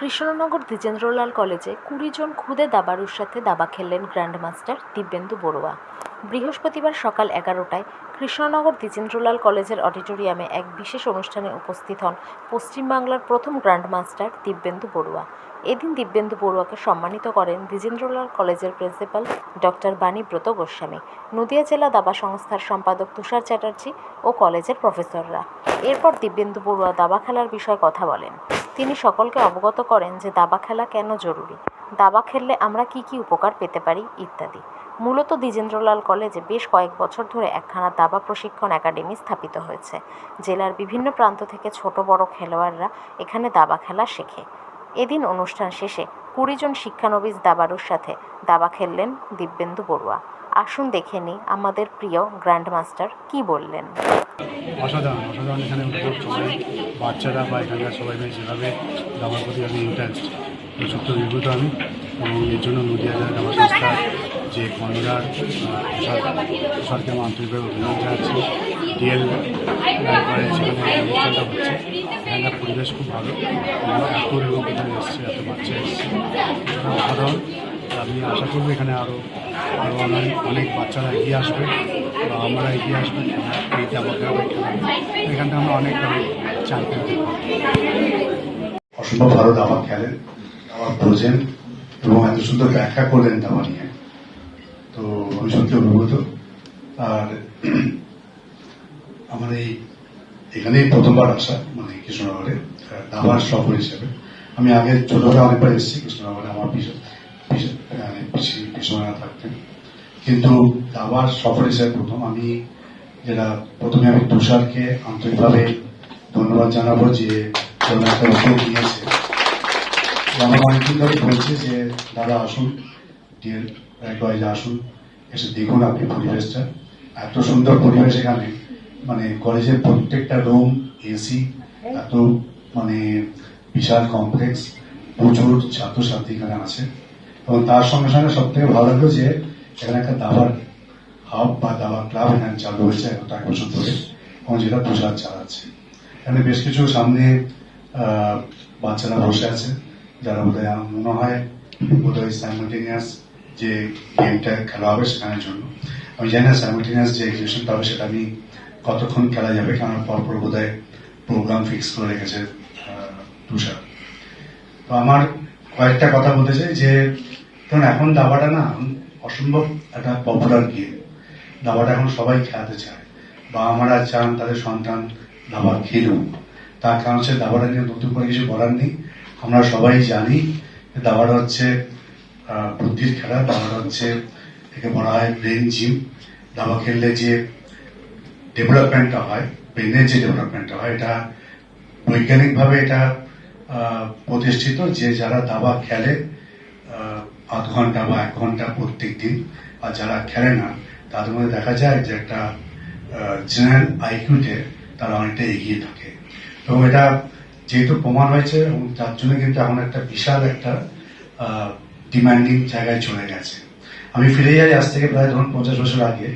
কৃষ্ণনগর দ্বিজেন্দ্রলাল কলেজে কুড়ি জন খুদে দাবারুর সাথে দাবা খেললেন গ্র্যান্ডমাস্টার দিব্যেন্দু বড়ুয়া। বৃহস্পতিবার সকাল এগারোটায় কৃষ্ণনগর দ্বিজেন্দ্রলাল কলেজের অডিটোরিয়ামে এক বিশেষ অনুষ্ঠানে উপস্থিত হন পশ্চিমবাংলার প্রথম গ্র্যান্ডমাস্টার দিব্যেন্দু বড়ুয়া। এদিন দিব্যেন্দু বড়ুয়াকে সম্মানিত করেন দ্বিজেন্দ্রলাল কলেজের প্রিন্সিপাল ডক্টর বাণীব্রত গোস্বামী, নদিয়া জেলা দাবা সংস্থার সম্পাদক তুষার চ্যাটার্জি ও কলেজের প্রফেসররা। এরপর দিব্যেন্দু বড়ুয়া দাবা খেলার বিষয়ে কথা বলেন। তিনি সকলকে অবগত করেন যে দাবা খেলা কেন জরুরি? দাবা খেললে আমরা কি কি উপকার পেতে পারি? ইত্যাদি। মূলত দ্বিজেন্দ্রলাল কলেজে বেশ কয়েক বছর ধরে একখানা দাবা প্রশিক্ষণ একাডেমি স্থাপিত হয়েছে। জেলার বিভিন্ন প্রান্ত থেকে ছোট বড় খেলোয়াড়রা এখানে দাবা খেলা শেখে। এদিন অনুষ্ঠান শেষে কুড়ি জন শিক্ষানবিশ দাবারুর সাথে দাবা খেললেন দিব্যেন্দু বড়ুয়া। আসুন দেখে নিই আমাদের প্রিয় গ্র্যান্ডমাস্টার কি বললেন। অসাধারণ অসাধারণ এখানে সবাই বাচ্চারা বা এখানকার সবাই মিলে যেভাবে দামার প্রতি আমি ইন্টারেস্ট সত্য বিভূত আমি। এবং এর জন্য নদীয়া জেলা দামা সংস্থা যে কর্ণধার সরকার আমি আন্তরিকভাবে অভিনন্দন জানাচ্ছি। ডিএল করে সেখানে অনুষ্ঠানটা হচ্ছে, এখানকার পরিবেশ খুব ভালো। এবং এত লোক এখানে এসছে এত বাচ্চা এসছে। অসাধারণ। আমি আশা করব এখানে আরও আরও অনেক অনেক বাচ্চারা এগিয়ে আসবে। বা আমরা এগিয়ে আসবে। এই দাবা খেলা এখানটা আমরা অনেক চ্যাম্পিয়ন অসম্ভব ভালো দাবা খেলেন দাবা বোঝেন এবং এত সুন্দর ব্যাখ্যা করলেন দাবা নিয়ে। তো আমি সত্যি অভিভূত আর আমার এই, এখানেই প্রথমবার আসা মানে কৃষ্ণনগরে দাবার সফর হিসেবে। আমি আগে ছোটবেলা অনেকবার এসেছি কৃষ্ণনগরে, আমার পিছু মানে পিসি পিছনে থাকতেন কিন্তু দাবার সফর হিসেবে প্রথম আমি যেটা প্রথমে আমি তুষারকে আন্তরিকভাবে ধন্যবাদ জানাব যে একটা উদ্যোগ নিয়েছে আমার বলছে যে, দাদা, আসুন। রায়গঞ্জ আসুন। এসে দেখুন আপনি পরিবেশটা। এত সুন্দর পরিবেশ এখানে। মানে কলেজের প্রত্যেকটা রুম এসি এত মানে বিশাল কমপ্লেক্স প্রচুর ছাত্রছাত্রী এখানে আছে। এবং তার সঙ্গে সঙ্গে সব থেকে ভালো লাগল যে এখানে একটা দাবার হাব বা দাবার ক্লাব এখানে চালু হয়েছে এক বছর ধরে এবং যেটা প্রসার চালাচ্ছে। এখানে বেশ কিছু সামনে বাচ্চারা বসে আছে, যারা বোধহয় মনে হয়, বোধহয় সাইমultaneous যে গেমটা খেলা হবে সেখানের জন্য। আমি জানি না সাইমultaneous যে এক্সিবিশনটা হবে সেটা আমি কতক্ষণ খেলা যাবে কারণ পরপর বোধ হয় প্রোগ্রাম ফিক্স করে রেখেছে তুষার। তো আমার কয়েকটা কথা বলতে চাই যে কারণ এখন দাবাটা না অসম্ভব একটা পপুলার গেম দাবাটা এখন সবাই খেলাতে চায়। বা আমরা চান তাদের সন্তান দাবা খেলুক তার কারণ হচ্ছে দাবাটা নিয়ে নতুন করে কিছু বলার নেই। আমরা সবাই জানি দাবাটা হচ্ছে বুদ্ধির খেলা। দাবাটা হচ্ছে একে বলা হয় ব্রেন জিম দাবা খেললে যে ডেভেলপমেন্টটা হয় ব্রেনের যে ডেভেলপমেন্টটা হয়, এটা বৈজ্ঞানিকভাবে এটা প্রতিষ্ঠিত যে যারা দাবা খেলে আধ ঘণ্টা বা এক ঘণ্টা প্রত্যেক দিন। আর যারা খেলে না, তাদের মধ্যে দেখা যায় যে একটা জেনারেল আইকিউতে তারা অনেকটা এগিয়ে থাকে। তো এটা যেহেতু প্রমাণ হয়েছে এবং তার জন্য কিন্তু এখন একটা বিশাল একটা ডিমান্ডিং জায়গায় চলে গেছে। আমি ফিরে যাই আজ থেকে প্রায় ধরুন পঞ্চাশ বছর আগে।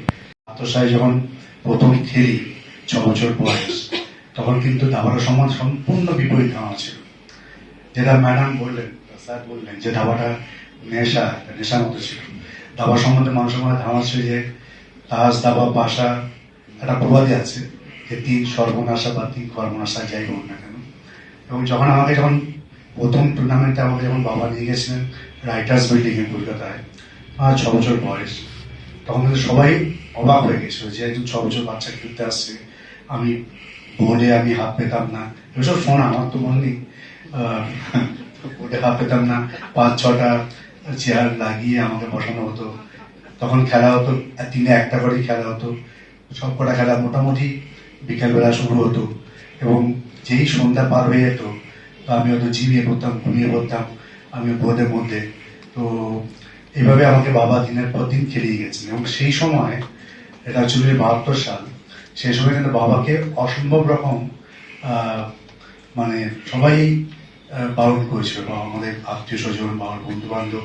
আত্মসায় যখন প্রথম খেলি ছ বছর বয়স তখন কিন্তু দাবার সমাজ সম্পূর্ণ বিপরীত ধারণা ছিল। যেটা ম্যাডাম বললেন স্যার বললেন যে দাবাটা নেশা, নেশার মতো ছিল। দাবা সম্বন্ধে মানুষের মনে ধারণা ছিল যে তাস দাবা, বাসা একটা প্রবাদী আছে যে তিন সর্বনাশা বা তিন কর্মনাশা যাই হোক না কেন। এবং যখন আমাকে যখন প্রথম টুর্নামেন্টে আমাকে যখন বাবা নিয়ে গেছিলেন রাইটার্স বিল্ডিং এ কলকাতায় আমার ছ বছর বয়স, তখন কিন্তু সবাই অবাক হয়ে গেছিল যে একজন ছ বছর বাচ্চা খেলতে আসছে, আমি বলে আমি হাত পেতাম না। এসব ফোন আমার তো মনে নেই। বোর্ডে হাত পেতাম না। পাঁচ, ছটা চেয়ার লাগিয়ে আমাকে বসানো হতো। তখন খেলা হতো, দিনে একটা করেই খেলা হতো। সব কটা খেলা মোটামুটি বিকেলবেলা শুরু হতো। এবং যেই সন্ধ্যা পার হয়ে যেত, তো আমি হয়তো জিমিয়ে পড়তাম, ঘুমিয়ে পড়তাম, আমি বোর্ডের মধ্যে তো এইভাবে আমাকে বাবা দিনের পর দিন খেলিয়ে গেছেন। এবং সেই সময়, এটা হচ্ছে বাহাত্তর সাল, সেই সময় কিন্তু বাবাকে অসম্ভব রকম মানে সবাই বারণ করেছিল বা আমাদের আত্মীয় স্বজন বা আমার বন্ধু বান্ধব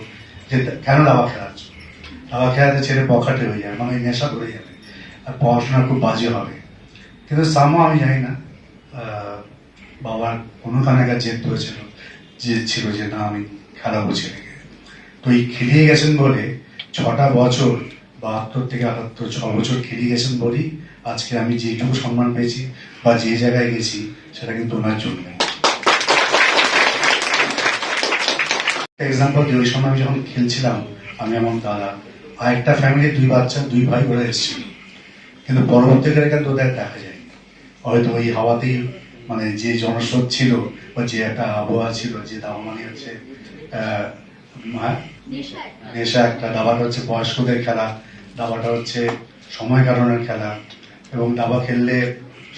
যে কেন দাবা খেলাচ্ছ? দাবা খেলাতে ছেড়ে বখাটে হয়ে যাবে মানে নেশা ধরে যাবে, আর পড়াশোনা খুব বাজে হবে। কিন্তু সামও আমি জানি না বাবার কোনো কানে জেদ ধরেছিল, যে ছিল যে না, আমি খেলাবো ছেলেকে। তো এই খেলিয়ে গেছেন বলে ছটা বছর বাহাত্তর থেকে আটাত্তর, ছ বছর খেলিয়ে গেছেন বলেই আজকে আমি যেটুকু সম্মান পেয়েছি বা যে জায়গায় গেছি, সেটা কিন্তু ওনার জন্য এক্সাম্পল দিই ওই সময় আমি যখন খেলছিলাম, আমি আমার দাদা আর একটা ফ্যামিলি দুই বাচ্চা, দুই ভাই ওরা এসেছিল। কিন্তু পরবর্তীকালে কিন্তু ওদের দেখা যায় হয়তো ওই হাওয়াতেই মানে যে জনস্রোত ছিল, বা যে একটা আবহাওয়া ছিল, যে দাবা মানে হচ্ছে হ্যাঁ? নেশা একটা, দাবাটা হচ্ছে বয়স্কদের খেলা, দাবাটা হচ্ছে সময় কারণের খেলা, এবং দাবা খেললে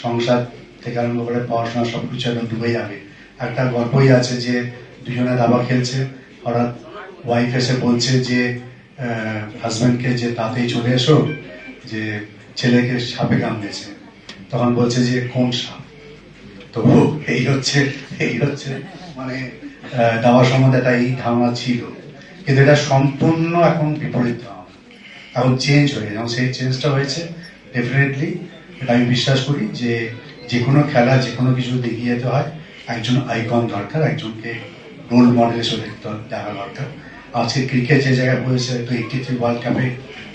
সংসার থেকে আরম্ভ করে পড়াশোনা সবকিছু একদম ডুবে যাবে একটা গল্পই আছে যে, দুজনে দাবা খেলছে হঠাৎ ওয়াইফ এসে বলছে যে হাজব্যান্ডকে যে তাতেই চলে এসো, যে ছেলেকে সাপে কামড়েছে। তখন বলছে যে, কোন সাপ? তো এই হচ্ছে এই হচ্ছে মানে দাবা সম্বন্ধে একটা এই ধারণা ছিল। কিন্তু এটা সম্পূর্ণ এখন বিপরীত এখন চেঞ্জ হয়ে যেমন সেই চেঞ্জটা হয়েছে ডেফিনেটলি এটা আমি বিশ্বাস করি যে যে কোনো খেলা যে কোনো কিছু দেখিয়ে যেতে হয়। একজন আইকন দরকার, একজনকে রোল মডেল হিসেবে দেখা দরকার আজকে ক্রিকেট যে জায়গায় পড়েছে তো এইটি থ্রি ওয়ার্ল্ড কাপে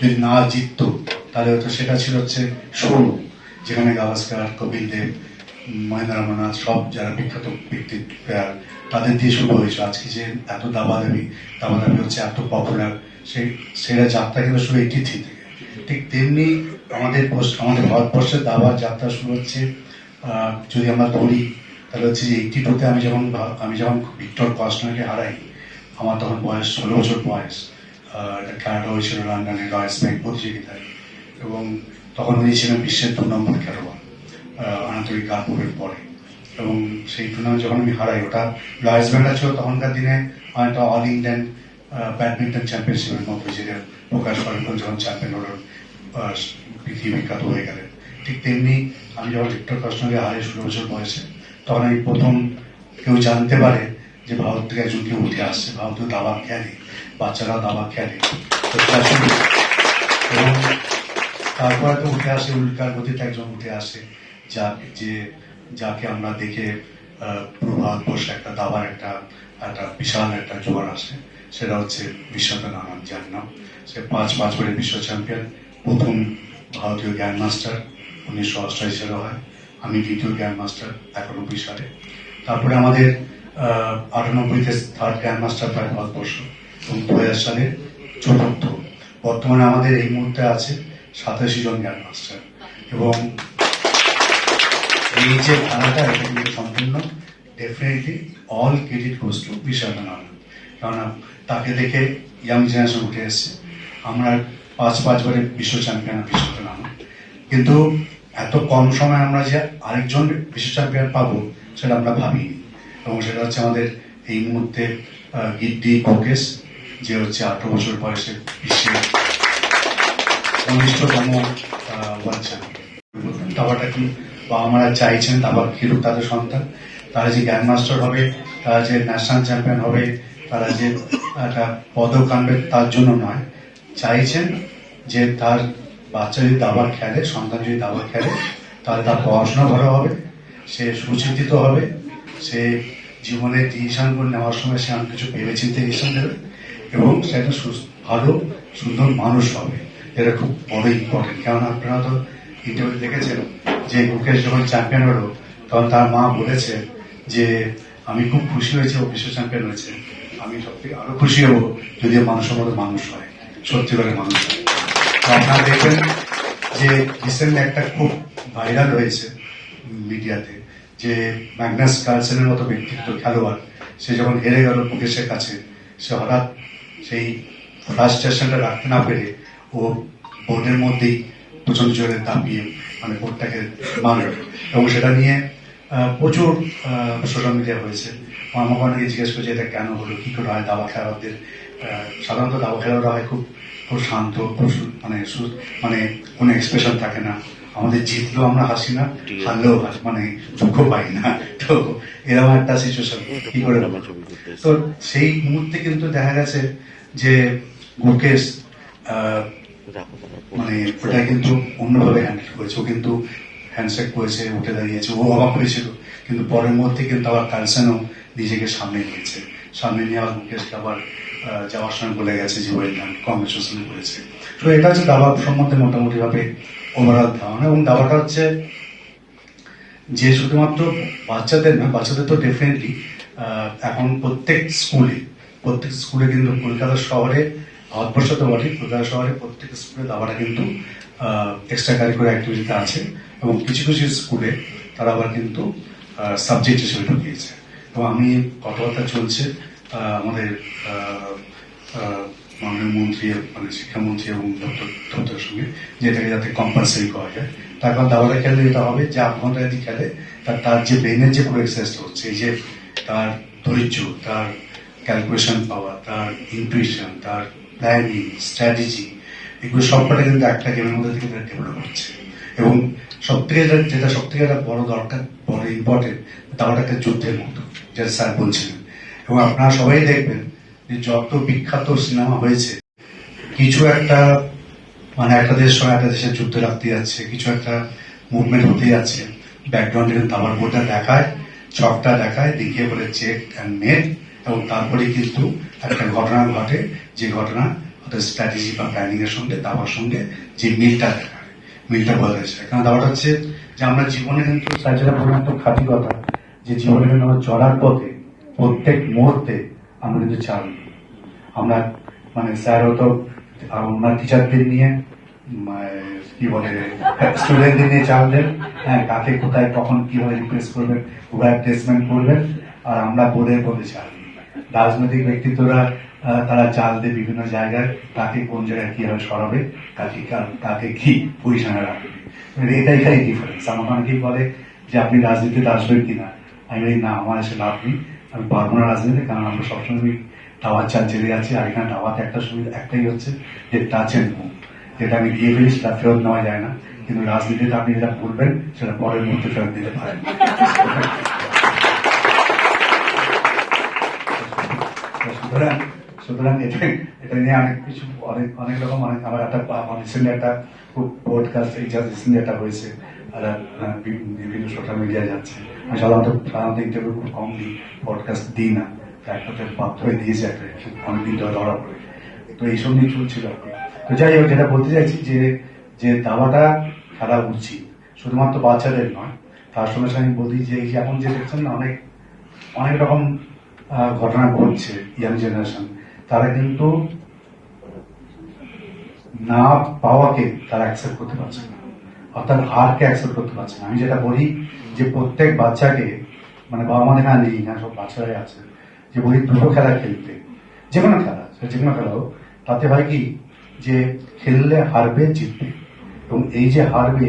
যদি না জিততো, তাহলে হয়তো সেটা ছিল হচ্ছে শুরু যেখানে গাভাস্কার, কপিল দেব, মহেন্দ্র রমনাথ সব যারা বিখ্যাত ব্যক্তি প্লেয়ার তাদের দিয়ে শুরু হয়েছে। আজকে যে এত দাবাদাবি দাবাদাবি হচ্ছে এত পপুলার সেই সেটা যাত্রা কিন্তু শুরু এইটি থ্রি থেকে। ঠিক তেমনি আমাদের আমাদের ভারতবর্ষের দাবার যাত্রা শুরু হচ্ছে যদি আমরা ধরি তাহলে হচ্ছে যে এইটি টুতে আমি যখন আমি যখন ভিক্টর কস্টনাকে হারাই, আমার তখন বয়স ষোলো বছর বয়স। একটা খেলাটা হয়েছিল লন্ডনে রয়েস ব্যাংক প্রতিযোগিতায়। এবং তখন উনি ছিলেন বিশ্বের দু নম্বর খেলোয়াড় আনাতোলি কাপুরের পরে। এবং সেই টুর্নামেন্ট যখন আমি হারাই, ওটা লয়েস ব্যাংকটা ছিল তখনকার দিনে অনেকটা অল ইংল্যান্ড ব্যাডমিন্টন চ্যাম্পিয়নশিপের মতো যেটা প্রকাশ করেন যখন চ্যাম্পিয়ন হলো পৃথিবী বিখ্যাত হয়ে গেলেন। ঠিক তেমনি আমি যখন ভিক্টর কস্টনাকে হারাই, ষোলো বছর বয়সে তখন আমি প্রথম কেউ জানতে পারে যে ভারত থেকে একজন কেউ উঠে আসছে। ভারতীয় দাবা খেলে বাচ্চারা দাবা খেলে তো সেটা এবং তারপরে তো উঠে আসে, উল্কার গতিতে একজন উঠে আসে, যা যে যাকে আমরা দেখে পুরো ভারতবর্ষে একটা দাবার একটা একটা বিশাল একটা জোয়ার আসে সেটা হচ্ছে বিশ্বনাথ আনন্দ যার নাম। সে পাঁচ পাঁচ বারের বিশ্ব চ্যাম্পিয়ন, প্রথম ভারতীয় গ্র্যান্ড মাস্টার উনিশশো অষ্টাশি সালে হয়। আমি দ্বিতীয় গ্র্যান্ড মাস্টার একানব্বই সালে। তারপরে আমাদের আটানব্বইতে থার্ড গ্র্যান্ড মাস্টার পায় ভারতবর্ষ এবং দু হাজার সালে চতুর্থ। বর্তমানে আমাদের এই মুহূর্তে আছে সাতাশি জন গ্র্যান্ড মাস্টার এবং এই যে খেলাটা, এটা সম্পূর্ণ definitely all credit goes to বিশাখান Anand কেননা তাকে দেখে ইয়াং জেনারেশন উঠে এসছে। আমরা পাঁচ পাঁচবারে বিশ্ব চ্যাম্পিয়ন বিশ্বকাপ আনন্দ কিন্তু এত কম সময় আমরা যে আরেকজন বিশ্ব চ্যাম্পিয়ন পাবো, সেটা আমরা ভাবিনি। এবং সেটা হচ্ছে আমাদের এই মুহূর্তে গিড্ডি কোকেশ যে হচ্ছে আঠারো বছর বয়সে বিশ্বের কনিষ্ঠতম ওয়ার্ল্ড দাবাটা কি? বাবা মারা চাইছেন দাবা খেলুক তাদের সন্তান? তারা যে গ্র্যান্ড মাস্টার হবে, তারা যে ন্যাশনাল চ্যাম্পিয়ন হবে, তারা যে একটা পদক আনবে, তার জন্য নয়। চাইছেন যে তার বাচ্চা যদি দাবা খেলে, সন্তান যদি দাবা খেলে, তাহলে তার পড়াশোনা ভালো হবে, সে সুচিন্তিত হবে, সে জীবনে ডিসিশন করে নেওয়ার সময় সে অনেক কিছু ভেবে চিন্তে ডিসিশন নেবে এবং সে একটা ভালো, সুন্দর মানুষ হবে। এটা খুব বড় ইম্পর্টেন্ট কেননা আপনারা তো ইন্টারভিউ দেখেছেন যে মুকেশ যখন চ্যাম্পিয়ন হলো, তখন তার মা বলেছে যে, আমি খুব খুশি হয়েছি, ও বিশ্ব চ্যাম্পিয়ন হয়েছে। আমি সব থেকে আরও খুশি হব যদি মানুষের মতো মানুষ হয়, সত্যিকারের মানুষ হয়। আপনারা দেখবেন যে রিসেন্টলি একটা খুব ভাইরাল হয়েছে মিডিয়াতে যে ম্যাগনাস কার্লসেনের মতো ব্যক্তিত্ব খেলোয়াড়, সে যখন হেরে গেল মুকেশের কাছে, সে হঠাৎ সেই ফার্স্ট স্টেশনটা রাখতে না পেরে ও বোর্ডের মধ্যেই প্রচণ্ড জোরে দাপিয়ে মানে বোর্ডটাকে মারল। এবং সেটা নিয়ে প্রচুর সোশ্যাল মিডিয়া হয়েছে। আমাকে অনেকে জিজ্ঞেস করছে, এটা কেন হলো? কি করে হয়? দাবা খেলোয়াড়দের সাধারণত দাবা খেলোয়াড়রা হয় খুব খুব শান্ত মানে মানে কোনো এক্সপ্রেশন থাকে না। আমাদের জিতলেও আমরা হাসি না হারলেও মানে দুঃখ পাই না। তো এরকম একটা সিচুয়েশন কি করে তো সেই মুহূর্তে কিন্তু দেখা গেছে যে আহ, মানে ওটা কিন্তু অন্যভাবে হ্যান্ডেল করেছে। ও কিন্তু হ্যান্ডশেক করেছে উঠে দাঁড়িয়েছে। ও অবাক হয়েছিল। কিন্তু পরের মধ্যে কিন্তু আবার কালসেনও নিজেকে সামনে নিয়েছে। সামনে নিয়ে আবার মুকেশকে আবার যাওয়ার সময় বলে গেছে যে ওয়েলকাম কংগ্রেচুলেশন করেছে তো এটা হচ্ছে দাবা সম্বন্ধে মোটামুটি ভাবে ওভারঅল ধারণা। এবং দাবাটা হচ্ছে যে শুধুমাত্র বাচ্চাদের না, বাচ্চাদের তো ডেফিনেটলি এখন প্রত্যেক স্কুলে প্রত্যেক স্কুলে কিন্তু কলকাতা শহরে, ভারতবর্ষ তো বটে কলকাতা শহরে প্রত্যেক স্কুলে দাবাটা কিন্তু এক্সট্রা কারিকুলার অ্যাক্টিভিটিতে আছে। এবং কিছু কিছু স্কুলে তারা আবার কিন্তু সাবজেক্ট হিসেবে ঢুকিয়েছে তো আমি কথাবার্তা চলছে আমাদের মাননীয় মন্ত্রী মানে শিক্ষামন্ত্রী এবং দপ্তর দপ্তরের সঙ্গে যে এটাকে যাতে কম্পালসারি করা যায়। তার কারণ দাবাটা খেললে যেটা হবে, যে যদি খেলে, তার তার যে ব্রেনের যে পুরো এক্সারসাইজটা হচ্ছে, এই যে তার ধৈর্য, তার ক্যালকুলেশন পাওয়া তার ইনটুইশন তার প্ল্যানিং স্ট্র্যাটেজি এগুলো সবটা কিন্তু একটা গেমের মধ্যে থেকে ডেভেলপ হচ্ছে এবং সব থেকে যেটা সব থেকে একটা বড় দরকার, বড় ইম্পর্টেন্ট দাবাটা একটা যুদ্ধের মতো, যেটা স্যার বলছিলেন। এবং আপনারা সবাই দেখবেন যে যত বিখ্যাত সিনেমা হয়েছে, কিছু একটা মানে একটা দেশের সঙ্গে একটা দেশের যুদ্ধ রাখতে যাচ্ছে কিছু একটা মুভমেন্ট হতে যাচ্ছে ব্যাকগ্রাউন্ডে কিন্তু বোর্ডটা দেখায় ছকটা দেখায়, দেখিয়ে বলে চেক অ্যান্ড নেট এবং তারপরে কিন্তু একটা ঘটনা ঘটে, যে ঘটনা ওদের স্ট্র্যাটেজি বা প্ল্যানিং এর সঙ্গে দাবার সঙ্গে যে মিলটা দেখায় মিলটা বোঝা যায় কারণ দাবাটা হচ্ছে যে আমরা জীবনে কিন্তু যেটা বললাম খাঁটি কথা, যে জীবনে আমরা চলার পথে প্রত্যেক মুহূর্তে আমরা কিন্তু নিই। আমরা মানে স্যার হতো ওনার টিচারদের নিয়ে কি বলে স্টুডেন্টদের নিয়ে চাল দেন। হ্যাঁ কাকে কোথায়, কখন, কীভাবে রিপ্লেস করবেন কোথায় প্লেসমেন্ট করবেন। আর আমরা বোর্ডের পথে চাল রাজনৈতিক ব্যক্তিত্বরা তারা চাল দেয় বিভিন্ন জায়গায়, তাকে কোন জায়গায় কীভাবে সরাবে কাকে কা- কাকে কি পজিশনে রাখবে। মানে এটাই এটাই ডিফারেন্স আমার অনেকেই বলে যে, আপনি রাজনীতিতে আসবেন কিনা? আমি না, আমার এসে লাভ নেই। আমি পারব না রাজনীতি কারণ আমরা সবসময় টাওয়ার চেলে যাচ্ছি আর এখানে টাওয়াতে একটা সুবিধা, একটাই হচ্ছে যে টাচ এন্ড মুভ যেটা আমি দিয়ে ফেলি সেটা ফেরত নেওয়া যায় না। কিন্তু রাজনীতিতে আপনি যেটা বলবেন, সেটা পরের মুহূর্তে ফেরত দিতে পারেন। সুতরাং সুতরাং এটা এটা নিয়ে অনেক কিছু, অনেক অনেক রকম অনেক আমার একটা রিসেন্টলি একটা খুব পডকাস্ট এই যা রিসেন্টলি একটা হয়েছে। বিভিন্ন সোশ্যাল মিডিয়ায় যাচ্ছে। আমি সাধারণত সাধারণত ইন্টারভিউ খুব কম দিই পডকাস্ট দিই না। একটাতে বাধ্য হয়ে দিয়েছে একটা অনেকদিন ধরে ধরা পড়ে তো এইসব নিয়ে চলছিল আর কি। তো যাই হোক, যেটা বলতে চাইছি যে যে দাবাটা খেলা উচিত। শুধুমাত্র বাচ্চাদের নয়, তার সঙ্গে সঙ্গে আমি বলি যে এখন যে দেখছেন না, অনেক অনেক রকম ঘটনা ঘটছে ইয়াং জেনারেশন তারা কিন্তু না পাওয়াকে তারা অ্যাকসেপ্ট করতে পারছে না। অর্থাৎ হারকে অ্যাকসেপ্ট করতে পারছে না। আমি যেটা বলি যে প্রত্যেক বাচ্চাকে মানে বাবা মা এখানে নেই না, সব বাচ্চারাই আছে, যে বলি দুটো খেলা খেলতে, যে কোনো খেলা যে কোনো খেলা হোক, তাতে হয় কি যে খেললে হারবে, জিতবে। এবং এই যে হারবে,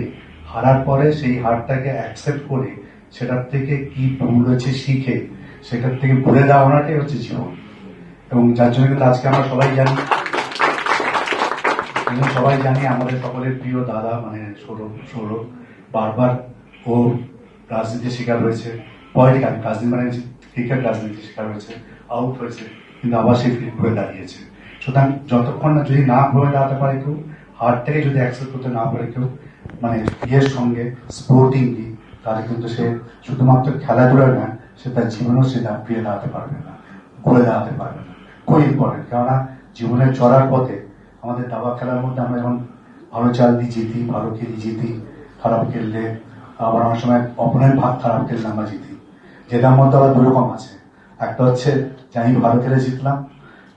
হারার পরে সেই হারটাকে অ্যাকসেপ্ট করে সেটার থেকে কি ভুল হয়েছে শিখে, সেটার থেকে ভুলে দেওয়াটাই হচ্ছে জীবন। এবং যার জন্য কিন্তু আজকে আমরা সবাই জানি এবং সবাই জানি আমাদের সকলের প্রিয় দাদা মানে সৌরভ সৌরভ, বারবার ও রাজনীতির শিকার হয়েছে। পলিটিক্যাল রাজনীতি মানে ক্রিকেট রাজনীতির শিকার হয়েছে আউট হয়েছে, কিন্তু আবার সে ফিট ঘুরে দাঁড়িয়েছে। সুতরাং যতক্ষণ না যদি না ঘুরে দাঁড়াতে পারে কেউ হার থেকে যদি অ্যাকসেপ্ট করতে না পারে কেউ মানে ইয়ের সঙ্গে স্পোর্টিংলি তাহলে কিন্তু সে শুধুমাত্র খেলাধুলা না, সে তার জীবনেও সে ফিরে দাঁড়াতে পারবে না, ঘুরে দাঁড়াতে পারবে না। খুব ইম্পর্টেন্ট কেননা জীবনের চলার পথে আমাদের দাবা খেলার মধ্যে আমরা যখন ভালো চাল দিয়ে জিতি, ভালো খেলি, জিতি, খারাপ খেললে। আবার অনেক সময় অপোনেন্ট ভাগ খারাপ খেললে আমরা জিতি। যেটার মধ্যে আবার দুই রকম আছে। একটা হচ্ছে যে আমি ভালো খেলে জিতলাম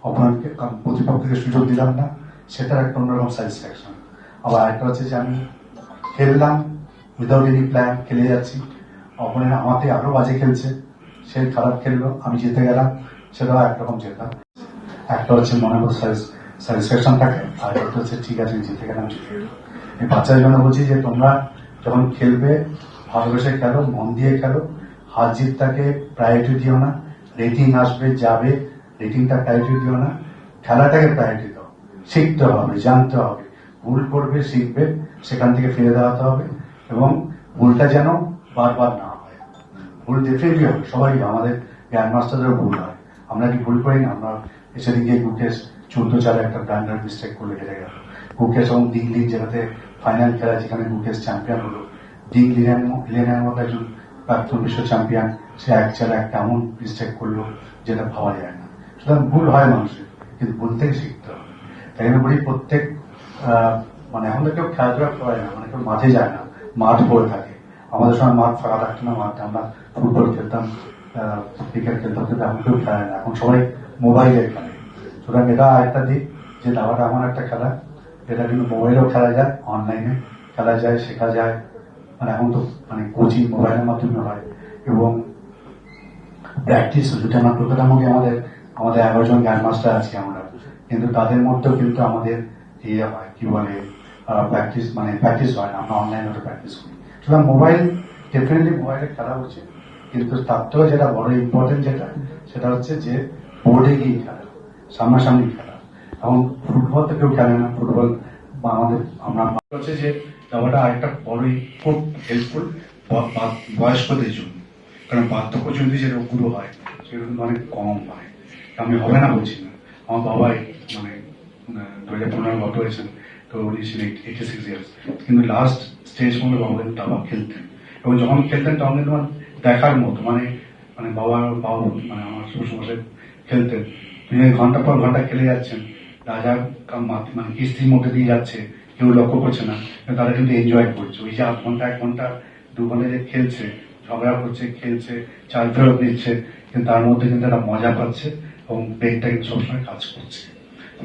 অপোনেন্টকে প্রতিপক্ষকে সুযোগ দিলাম না, সেটার একটা অন্যরকম স্যাটিসফ্যাকশন আবার একটা হচ্ছে যে আমি খেললাম উইদাউট এনি প্ল্যান খেলে যাচ্ছি। অপোনেন্ট আমাকে থেকে আরও বাজে খেলছে, সে খারাপ খেললো, আমি জিতে গেলাম, সেটাও একরকম জেতা। একটা হচ্ছে মনে স্যাটিসফ্যাকশন থাকে, আর একটা হচ্ছে ঠিক আছে জিতে গেলাম জিতে গেলাম। এই বাচ্চাদের জন্য বলছি যে তোমরা যখন খেলবে, ভালোবেসে খেলো, মন দিয়ে খেলো, হার জিতটাকে প্রায়োরিটি দিও না রেটিং আসবে, যাবে রেটিংটা প্রায়োরিটি দিও না, খেলাটাকে প্রায়োরিটি দাও, শিখতে হবে, জানতে হবে, ভুল করবে, শিখবে, সেখান থেকে ফিরে দাঁড়াতে হবে, এবং ভুলটা যেন বারবার না হয়। ভুল ডেফিনেটলি হবে সবাই আমাদের গ্র্যান্ড মাস্টারদেরও ভুল হয়। আমরা কি ভুল করি না? আমরা এসে গিয়ে গুকেশ চোদ্দ চালে একটা ব্র্যান্ডার মিস্টেক করলে হেরে গেল। গুকেশ এবং দিল্লি যেটাতে ফাইনাল খেলা যেখানে গুকেশ চ্যাম্পিয়ন হলো দিল্লি ইলেনের মধ্যে একজন প্রাক্তন বিশ্ব চ্যাম্পিয়ন সে এক চালা একটা এমন মিস্টেক করল যেটা ভাবা যায় না। সুতরাং ভুল হয় মানুষের, কিন্তু ভুল থেকে শিখতে হবে। তাই বলি প্রত্যেক মানে এখন তো কেউ খেলাধুলা করে না মানে কেউ মাঠে যায় না, মাঠ পড়ে থাকে। আমাদের সময় মাঠ ফাঁকা থাকতো না, মাঠে আমরা ফুটবল খেলতাম ক্রিকেট খেলতাম, কিন্তু এখন কেউ খেলে না। এখন সবাই মোবাইলে খেলে। সুতরাং এটা আরেকটা দিক, যে দাবাটা এমন একটা খেলা এটা কিন্তু মোবাইলেও খেলা যায়, অনলাইনে খেলা যায়, শেখা যায়। মানে এখন তো মানে কোচিং মোবাইলের মাধ্যমে হয়। এবং প্র্যাকটিস যেটা আমার কলকাতার আমাদের আমাদের এগারো জন গ্র্যান্ড মাস্টার আছি আমরা। কিন্তু তাদের মধ্যেও কিন্তু আমাদের ইয়ে হয়, কি বলে প্র্যাকটিস মানে প্র্যাকটিস হয় না, আমরা অনলাইনে ওটা প্র্যাকটিস করি। সুতরাং মোবাইল ডেফিনেটলি মোবাইলে খেলা উচিত। কিন্তু তার থেকেও যেটা বড় ইম্পর্টেন্ট যেটা, সেটা হচ্ছে যে বোর্ডে গিয়ে খেলা। সামনাসামনি খেলা। এবং ফুটবল তো কেউ খেলে না, ফুটবল বা আমাদের, আমরা হচ্ছে যে দাবাটা আরেকটা বড়ই খুব হেল্পফুল বয়স্কদের জন্য। কারণ যদি যে রোগগুলো হয় সেগুলো অনেক কম হয়। আমি হবে না বলছি না। আমার বাবাই মানে দু হাজার পনেরো গত হয়েছেন, তো উনি ছিলেন এইটি সিক্স ইয়ার্স কিন্তু লাস্ট স্টেজ মধ্যে বাবা কিন্তু দাবা খেলতেন। এবং যখন খেলতেন, তখন কিন্তু দেখার মতো মানে মানে বাবা বাবা মানে আমার শ্বশুরমশাই খেলতেন। তিনি ঘণ্টা পর ঘণ্টা খেলে যাচ্ছেন। রাজা মানে কিস্তির মধ্যে দিয়ে যাচ্ছে। কেউ লক্ষ্য করছে না। তারা কিন্তু এনজয় করছে। ওই যে আধ ঘণ্টা, এক ঘণ্টা, দু ঘণ্টা যে খেলছে, ঝগড়া করছে, খেলছে, চাল ফেরত দিচ্ছে, কিন্তু তার মধ্যে কিন্তু একটা মজা পাচ্ছে এবং ব্রেনটা কিন্তু সবসময় কাজ করছে।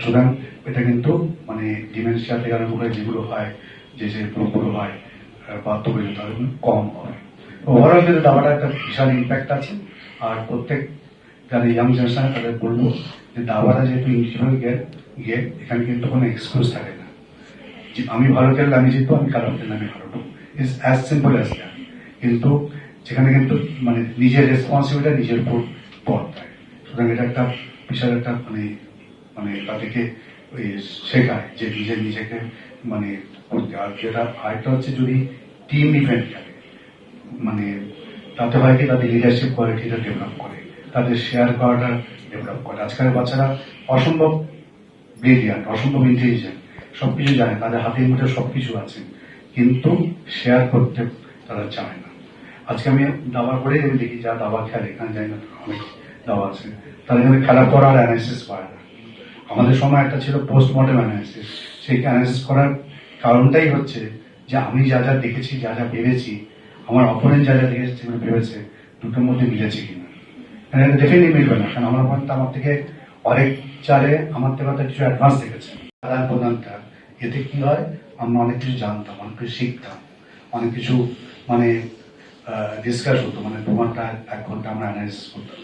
সুতরাং এটা কিন্তু মানে ডিমেনশিয়া থেকে আরম্ভ করে যেগুলো হয়, যে যে রোগগুলো হয় তাদের কিন্তু কম হয়। ওভারঅল কিন্তু দাবাটা একটা বিশাল ইম্প্যাক্ট আছে। আর প্রত্যেক যারা ইয়াং জেনারেশন তাদের বলব যে দাবাটা যেহেতু ইন্ডিভিজুয়াল গেম গেম এখানে কিন্তু কোনো এক্সকিউজ থাকে না। যে, আমি ভালো খেললে আমি আমি খারাপ খেললে আমি হারবো। Is as simple as that কিন্তু যেখানে কিন্তু মানে নিজের রেসপন্সিবিলিটি নিজের উপর পড়তায় সুতরাং এটা একটা বিশাল একটা মানে মানে তাদেরকে ওই শেখায় যে, নিজের নিজেকে মানে করতে। আর যেটা আরেকটা হচ্ছে যদি টিম ইভেন্ট খেলে মানে তাতে হয় কি? তাদের লিডারশিপ কোয়ালিটিটা ডেভেলপ করে। তাদের শেয়ার করাটা ডেভেলপ করে। আজকালের বাচ্চারা অসম্ভব ব্রিলিয়ান্ট অসম্ভব ইন্টেলিজেন্ট সবকিছু জানে, তাদের হাতের মধ্যে সবকিছু আছে। কিন্তু শেয়ার করতে তারা চায় না। আজকে আমি দাবা করে আমি দেখি যা দাবা খেলে, এখানে জানি না অনেক দাবা আছে। তাদের এখানে খেলার পর আর অ্যানালিসিস করে না। আমাদের সময় একটা ছিল পোস্টমর্টম অ্যানালিসিস সেই অ্যানালিসিস করার কারণটাই হচ্ছে যে আমি যা যা দেখেছি, যা যা ভেবেছি, আমার অপোনেন্ট যা যা দেখেছে ভেবেছে, দুটোর মধ্যে মিলেছে কিনা। ডেফিনেটলি মিলবে না, কারণ আমার অপোনেন্ট আমার থেকে অনেক চালে আমার থেকে কিছু অ্যাডভান্স দেখেছে। আদান প্রদানটা, এতে কি হয়? আমরা অনেক কিছু জানতাম, অনেক কিছু শিখতাম, অনেক কিছু মানে ডিসকাস হতো মানে দু ঘণ্টা এক ঘণ্টা আমরা অ্যানালিসিস করতাম।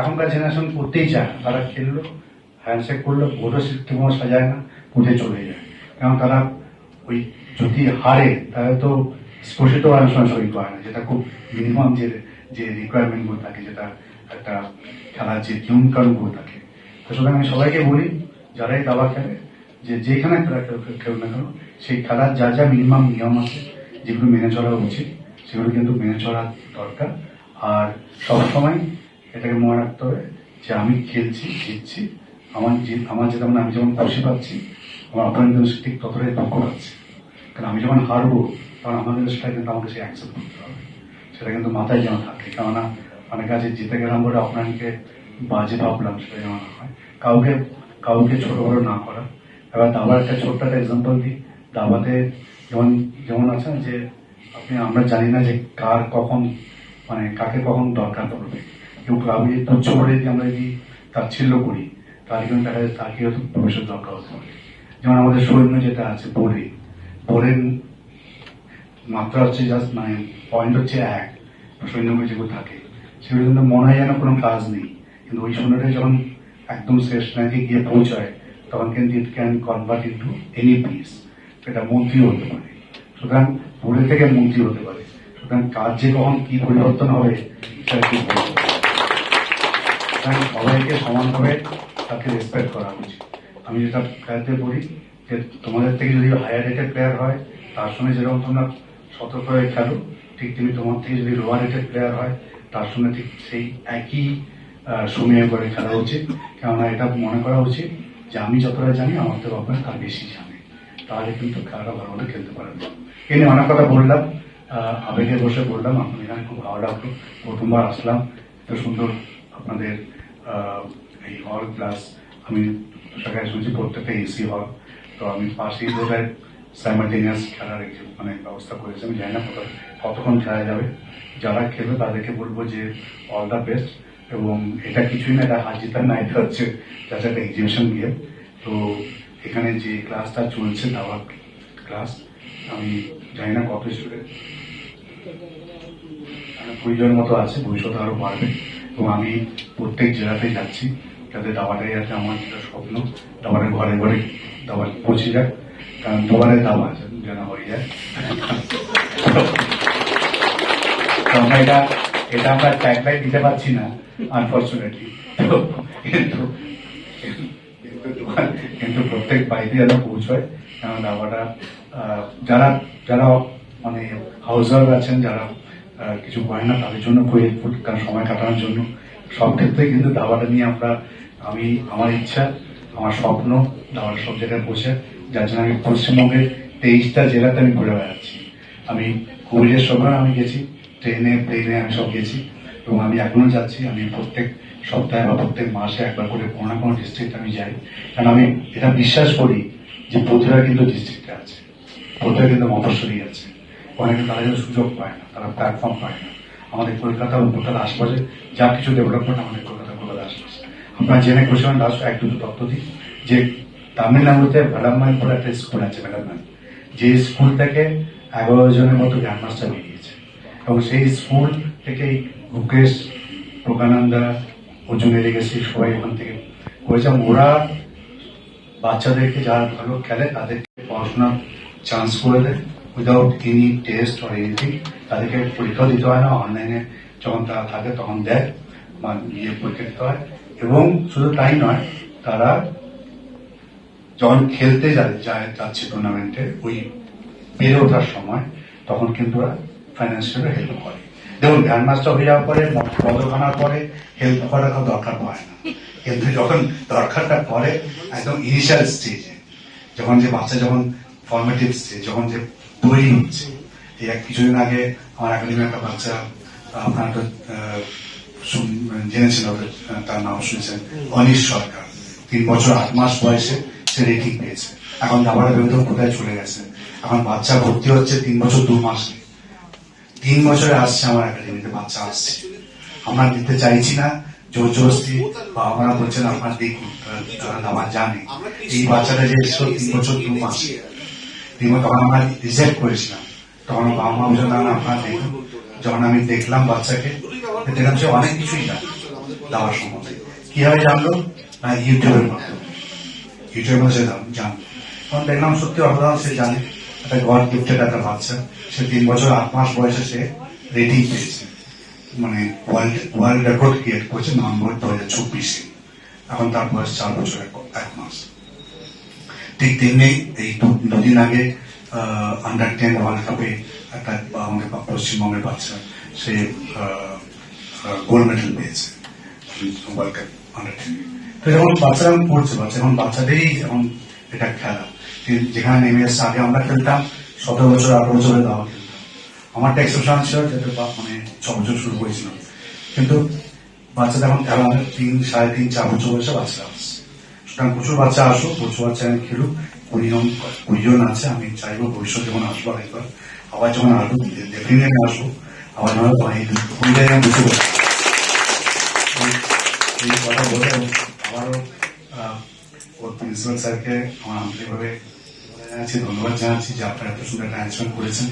এখনকার জেনারেশন করতেই চায় তারা খেললো হ্যান্ডশেক করল ভোটও ঠিকমতো সাজায় না উঠে চলে যায়? কারণ তারা ওই যদি হারে, তাহলে তো স্পোর্টসে তো অনেক সই করে না, যেটা খুব মিনিমাম যে যে রিকোয়ারমেন্টগুলো থাকে, যেটা একটা খেলার যে নিয়ম কানুনগুলো থাকে। তো সুতরাং আমি সবাইকে বলি, যারাই দাবা খেলে, যে যেখানে খেলা খেল- খেলুক না কেন, সেই খেলার যা যা মিনিমাম নিয়ম আছে, যেগুলো মেনে চলা উচিত, সেগুলো কিন্তু মেনে চলা দরকার। আর সবসময় এটাকে মনে রাখতে হবে যে আমি খেলছি, জিতছি, আমার জিত আমার যেমন, আমি যেমন খুশি পাচ্ছি, আমার অপোনেন্ট ঠিক ততটাই দুঃখ পাচ্ছি। কারণ আমি যখন হারবো, তখন আমাদের সেটা কিন্তু আমাকে সে অ্যাকসেপ্ট করতে হবে। সেটা কিন্তু মাথায় যেন থাকে, কেননা অনেক কাছে জিতে গেলাম বলে আপনাকে বাজে ভাবলাম সেটা যেন না হয়। কাউকে কাউকে ছোট বড় না করা। এবার দাবার একটা ছোট্ট একটা এক্সাম্পল দিই। দাবাতে যেমন যেমন আছে যে, আপনি, আমরা জানি না যে কার কখন মানে কাকে কখন দরকার পড়বে। কেউ যদি তুচ্ছ করে যদি আমরা যদি তাচ্ছিল্য করি তার জন্য দেখা যায় তাকে হয়তো প্রবেশের দরকার হতে পারে। যেমন আমাদের সৈন্য যেটা আছে বোরে বোরের মাত্রা হচ্ছে জাস্ট মানে পয়েন্ট হচ্ছে এক। সৈন্য যেগুলো থাকে। সেগুলো মনে হয় যেন কোনো কাজ নেই। কিন্তু ওই সৈন্যটা যখন একদম শেষ নাকি গিয়ে পৌঁছায়, তখন কিন্তু it can convert into any piece সেটা মন্ত্রী হতে পারে। সুতরাং পুরে থেকে মন্ত্রী হতে পারে। সুতরাং কাজ যে কখন কি পরিবর্তন হবে সেটা বলতে সুতরাং সবাইকে সমানভাবে তাকে রেসপেক্ট করা উচিত। আমি যেটা খেলাতে বলি, যে তোমাদের থেকে যদি হায়ার রেটেড প্লেয়ার হয়, তার সঙ্গে যেরকম তোমরা সতর্ক হয়ে খেলো, ঠিক তেমনি তোমার থেকে যদি লোয়ার রেটেড প্লেয়ার হয় সঙ্গে ঠিক সেই একই সময়ে করে খেলা উচিত। কেননা এটা মনে করা উচিত যে আমি যতটা জানি, আমার থেকে অপরেন্ট তার বেশি জানে। তাহলে কিন্তু খেলাটা ভালো মতো খেলতে পারবে এ নিয়ে অনেক কথা বললাম। আবেগে বসে বললাম আপনার এখানে খুব ভালো লাগল। প্রথমবার আসলাম। এত সুন্দর আপনাদের এই হল প্লাস আমি সরকারি শুনছি প্রত্যেকটা এসি হল তো আমি পাশেই বোধহয় সাইমালটেনিয়াস খেলার মানে ব্যবস্থা করেছি, আমি জানি না কতক্ষণ খেলা যাবে? যারা খেলবে তাদেরকে বলব যে অল দ্য বেস্ট এবং এটা কিছুই না, এটা হাজিতার না এটা হচ্ছে। জাস্ট একটা এক্সিবিশন গেম তো এখানে যে ক্লাসটা চলছে দাবার ক্লাস আমি জানি না কত স্টুডেন্ট কুড়ি জন মতো আছে ভবিষ্যতে আরও বাড়বে। এবং আমি প্রত্যেক জেলাতেই যাচ্ছি, যাতে দাবাটাই আছে আমার যেটা স্বপ্ন দাবারের ঘরে ঘরে দাবার পৌঁছে যাক কারণ দাবারের দাবা আছে যেন হয়ে যায়। তো এটা এটা আমরা ট্যাগলাইন দিতে পারছি না আনফর্চুনেটলি কিন্তু কিন্তু দোকান- কিন্তু প্রত্যেক বাড়িতে যেন পৌঁছয়, কারণ দাবাটা যারা যারা মানে ওয়াইফ আছেন, যারা কিছু করে না, তাদের জন্য কারণ সময় কাটানোর জন্য, সব ক্ষেত্রে কিন্তু দাবাটা নিয়ে আমরা, আমি, আমার ইচ্ছা, আমার স্বপ্ন দাবাটা সব জায়গায় পৌঁছে, যার জন্য আমি পশ্চিমবঙ্গের তেইশটা জেলাতে আমি ঘুরে বেড়াচ্ছি। আমি হুগলির সময় আমি গেছি ট্রেনে প্লেনে আমি সব গেছি। এবং আমি এখনও যাচ্ছি। আমি প্রত্যেক সপ্তাহে বা প্রত্যেক মাসে একবার করে কোনো না কোনো ডিস্ট্রিক্ট আমি যাই। কারণ আমি এটা বিশ্বাস করি যে প্রতিভা কিন্তু ডিস্ট্রিক্টে আছে। প্রতিভা কিন্তু মফস্বরী আছে। অনেকে তারা কিন্তু সুযোগ পায় না, তারা প্ল্যাটফর্ম পায় না। আমাদের কলকাতা এবং কলকাতার আশপাশে যা কিছু ডেভেলপমেন্ট আমাদের কলকাতা কলকাতার আশপাশে। আপনার জেনে খুশি লাস্ট এক দুটো তথ্য দিই। যে তামিলনাড়ুতে ভেলাম্মানপুর একটা স্কুল আছে ভেলাম্মান যে স্কুল থেকে এগারো জনের মতো গ্র্যান্ডমাস্টার বেরিয়েছে এবং সেই স্কুল থেকেই মুকেশ প্রকানন্দা অর্জুন এলিগেসি সবাই ওখান থেকে করেছে। ওরা বাচ্চাদেরকে যারা ভালো খেলে, তাদেরকে পড়াশোনার চান্স করে দেয়। Without any test or anything তাদেরকে পরীক্ষা দিতে হয় না। অনলাইনে যখন তারা থাকে, তখন দেয় বা গিয়ে পরীক্ষা দিতে হয়। এবং শুধু তাই নয়, তারা যখন খেলতে যায়, যায়- যাচ্ছে টুর্নামেন্টে ওই বেড়ে ওঠার সময়, তখন কিন্তু ওরা ফাইন্যান্সিয়াল হেল্প করে। দেখুন গ্র্যান্ডমাস্টার হয়ে যাওয়ার পরে পদক আনার পরে হেল্প করার কোনো দরকার পড়ে না। কিন্তু যখন দরকারটা পড়ে, একদম ইনিশিয়াল স্টেজে যখন যে বাচ্চা যখন ফর্মেটিভ স্টেজ যখন যে তৈরি হচ্ছে, এই এক কিছুদিন আগে আমার একাডেমি একটা বাচ্চা, আপনার জেনেছেন তার নাম শুনেছেন, অনিশ সরকার। তিন বছর আট মাস বয়সে সে রেটিং পেয়েছে। এখন দাবার বেরোতে কোথায় চলে গেছে। এখন বাচ্চা ভর্তি হচ্ছে তিন বছর দু মাসে তিন বছরে আসছে আমার একাডেমিতে বাচ্চা আসছে। আমরা দিতে চাইছি না, জোর জোরস্তি বা আমরা বলছেন, আপনার দেখুন, তারা- দাবার জানে। এই বাচ্চাটা যে তিন বছর, দু মাস। তিন তখন আমরা রিজেক্ট করেছিলাম। তখন বাবা মা বলছেন না আপনারা দেখুন। যখন আমি দেখলাম বাচ্চাকে দেখলাম সে অনেক কিছুই না দাবার সম্বন্ধে। কীভাবে জানলো? না, ইউটিউবের মাধ্যমে। ইউটিউবের মধ্যে জান- জানলো। তখন দেখলাম সত্যি অসাধারণ সে জানে। একটা গড গিফটেড একটা বাচ্চা সে তিন বছর আট মাস বয়সে সে রেটিং পেয়েছে। মানে ওয়ার্ল্ড ওয়ার্ল্ড রেকর্ড ক্রিয়েট করেছে নভেম্বর দু হাজার চব্বিশে। এখন তার বয়স চার বছর এক- মাস। ঠিক তেমনি এই দুদিন আগে আন্ডার টেন ওয়ার্ল্ড কাপে একটা আমাদের পশ্চিমবঙ্গের বাচ্চা, সে গোল্ড মেডেল পেয়েছে। ওয়ার্ল্ড কাপ আন্ডার টেন তো যখন বাচ্চারা এখন পড়ছে, বাচ্চা এখন বাচ্চাদেরই এখন এটা খেলা। যেখানে নেমে এসছে, আগে আমরা খেলতাম, সতেরো বছর, আঠারো বছরের খেলতাম। আমারটা এক্সেপশন ছিল যাতে মানে ছ বছর শুরু করেছিলাম কিন্তু বাচ্চাদের এখন খেলা তিন, সাড়ে তিন, চার বছর বয়সে বাচ্চা আসছে সুতরাং প্রচুর বাচ্চা আসুক, প্রচুর বাচ্চা আমি খেলুক। কুড়িজন কুড়িজন আছে, আমি চাইব ভবিষ্যৎ যখন আসব একবার। আবার যখন আসব। ডেফিনেটলি আসব। আবার এই কুড়ি জায়গায় বসে এই- এই কথা বলে, আবারও ওর প্রিন্সিপাল স্যারকে আমার আন্তরিকভাবে জানাচ্ছি ধন্যবাদ জানাচ্ছি যে আপনারা এত সুন্দর একটা অ্যারেঞ্জমেন্ট করেছেন।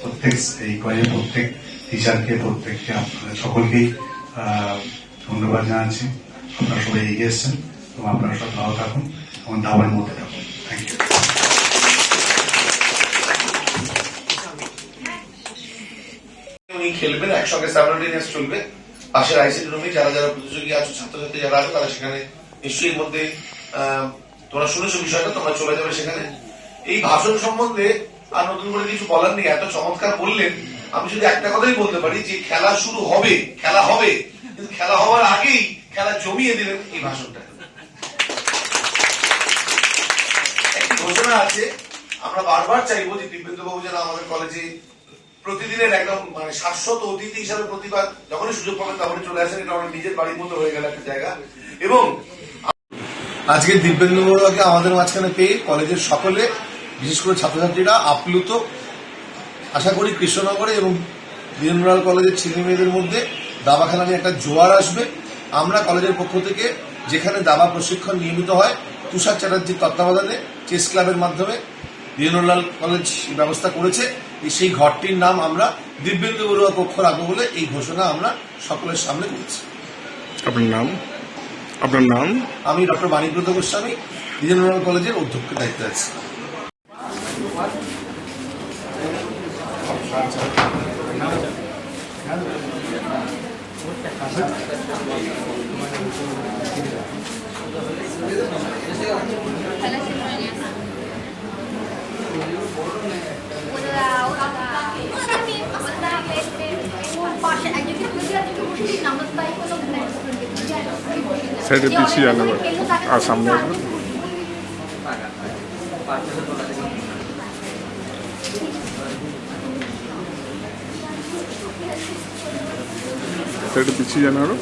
প্রত্যেক এই কলেজে প্রত্যেক টিচারকে প্রত্যেককে সকলকেই ধন্যবাদ জানাচ্ছি। আপনারা সবাই এগিয়ে এসছেন এবং আপনারা সব ভালো থাকুন এবং দাবার মধ্যে থাকুন। থ্যাংক ইউ উনি খেলবেন, একসঙ্গে সাইমালটেনিয়াস চলবে। পাশের আইসিডি রুমে যারা যারা প্রতিযোগী আছো, ছাত্রছাত্রী যারা আছে, তারা সেখানে নিশ্চয়ই মধ্যে তোমরা শুনেছো বিষয়টা, তোমরা চলে যাবে সেখানে। এই ভাষণ সম্বন্ধে আর নতুন করে কিছু বলার নেই, এত চমৎকার বললেন। আমি শুধু একটা কথাই বলতে পারি যে, খেলা শুরু হবে, খেলা হবে। কিন্তু খেলা হওয়ার আগেই খেলা জমিয়ে দিলেন এই ভাষণটা। একটি ঘোষণা আছে, আমরা বারবার চাইব যে দিব্যেন্দু বাবু যেন আমাদের কলেজে প্রতিদিনের একদম মানে শাশ্বত অতিথি হিসাবে প্রতিবাদ যখনই সুযোগ পাবেন তখনই চলে আসেন, এটা আমার নিজের বাড়ির মতো হয়ে গেল একটা জায়গা। এবং আজকে দিব্যেন্দু বড়ুয়াকে আমাদের মাঝখানে পেয়ে কলেজের সকলে বিশেষ করে ছাত্রছাত্রীরা আপ্লুত। আশা করি কৃষ্ণনগরে এবং বীরেন্দ্রলাল কলেজের ছেলে মেয়েদের মধ্যে দাবা খেলা নিয়ে একটা জোয়ার আসবে। আমরা কলেজের পক্ষ থেকে যেখানে দাবা প্রশিক্ষণ নিয়মিত হয় তুষার চ্যাটার্জির তত্ত্বাবধানে চেস ক্লাবের মাধ্যমে বীরেন্দ্রলাল কলেজ ব্যবস্থা করেছে। সেই ঘরটির নাম আমরা দিব্যেন্দু বড়ুয়া কক্ষ রাখব বলে এই ঘোষণা আমরা সকলের সামনে করেছি আপনার নাম? আপনার নাম? আমি ডক্টর বাণীব্রত গোস্বামী বীরেন্দ্রলাল কলেজের অধ্যক্ষের দায়িত্বে আছি। সাইডে পিছিয়ে আবার আর সামনে আসবেন সাইডে পিছিয়ে যান আরও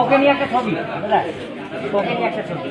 ওকে নিয়ে একটা ছবি ওকে নিয়ে একটা ছবি